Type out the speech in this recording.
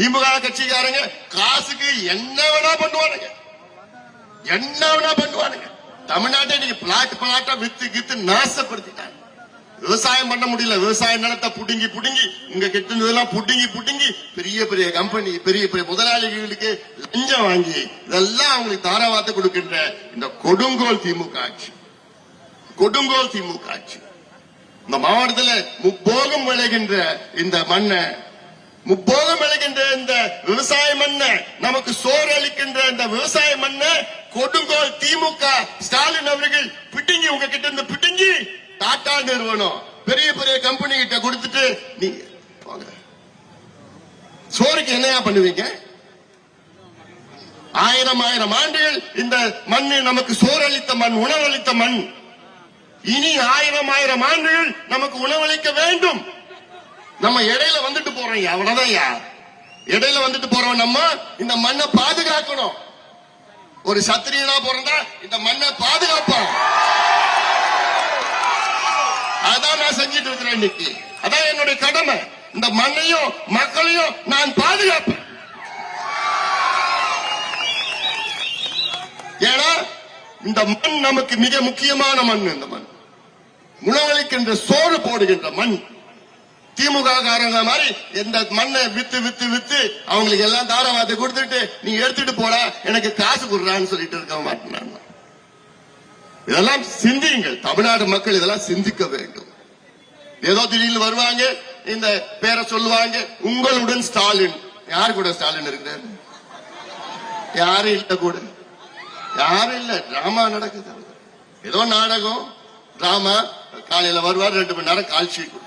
திமுக கட்சிக்காரங்க காசுக்கு என்ன வேணா பண்ணுவானுங்க. என்ன வேணா பண்ணுவானுங்க. தமிழ்நாட்டை நீங்க பிளாட் பிளாட்டா வித்து கித்து நாசப்படுத்திட்டாங்க. விவசாயம் பண்ண முடியல. விவசாய நிலத்தை புடுங்கி புடுங்கி உங்க கிட்ட புடுங்கி புடுங்கி பெரிய பெரிய கம்பெனி பெரிய பெரிய முதலாளிகளுக்கு லஞ்சம் வாங்கி இதெல்லாம் அவங்களுக்கு தாராவாத்து கொடுக்கின்ற இந்த கொடுங்கோல் திமுக ஆட்சி. கொடுங்கோல் திமுக ஆட்சி. இந்த மாவட்டத்துல முப்போகம் விளைகின்ற இந்த மண்ணை முப்போகம் விளைகின்ற இந்த விவசாய மண்ணை நமக்கு சோறு அளிக்கின்ற இந்த விவசாய மண்ணை கொடுங்கோல் திமுக ஸ்டாலின் அவர்கள் பிடுங்கி உங்ககிட்ட இருந்து பிடுங்கி டாடா நிறுவனம் பெரிய பெரிய கம்பெனி கிட்ட கொடுத்துட்டு நீங்க போங்க. சோறுக்கு என்னையா பண்ணுவீங்க? ஆயிரம் ஆயிரம் ஆண்டுகள் இந்த மண் நமக்கு சோறளித்த மண் உணவளித்த மண். இனி ஆயிரம் ஆயிரம் ஆண்டுகள் நமக்கு உணவளிக்க வேண்டும். நம்ம இடையில வந்துட்டு போறோம் அவ்வளவுதான் யா இடையில வந்துட்டு போறோம். நம்ம இந்த மண்ணை பாதுகாக்கணும். ஒரு சத்திரியனா பிறந்தா இந்த மண்ணை பாதுகாப்போம். அதான் நான் செஞ்சிட்டு இருக்கிறேன் இன்னைக்கு. அதான் என்னுடைய கடமை. இந்த மண்ணையும் மக்களையும் நான் பாதுகாப்பேன். ஏன்னா இந்த மண் நமக்கு மிக முக்கியமான மண் இந்த மண். உணவளிக்கின்ற சோறு போடுகின்ற மண். திமுக காரங்க மாதிரி இந்த மண்ணை வித்து வித்து வித்து அவங்களுக்கு எல்லாம் தாரவாத்தை கொடுத்துட்டு நீ எடுத்துட்டு போடா எனக்கு காசு கொடுறான்னு சொல்லிட்டு இருக்க மாட்டேன் இதெல்லாம் சிந்தியுங்கள். தமிழ்நாடு மக்கள் இதெல்லாம் சிந்திக்க வேண்டும். ஏதோ திடீர்னு வருவாங்க இந்த பேரை சொல்லுவாங்க உங்களுடன் ஸ்டாலின். யார் கூட ஸ்டாலின் இருக்கிறார்? யாரும் இல்ல கூட. யாரும் இல்ல. டிராமா நடக்குது. ஏதோ நாடகம் டிராமா. காலையில வருவார் ரெண்டு மணி நேரம் கால் ஷீட்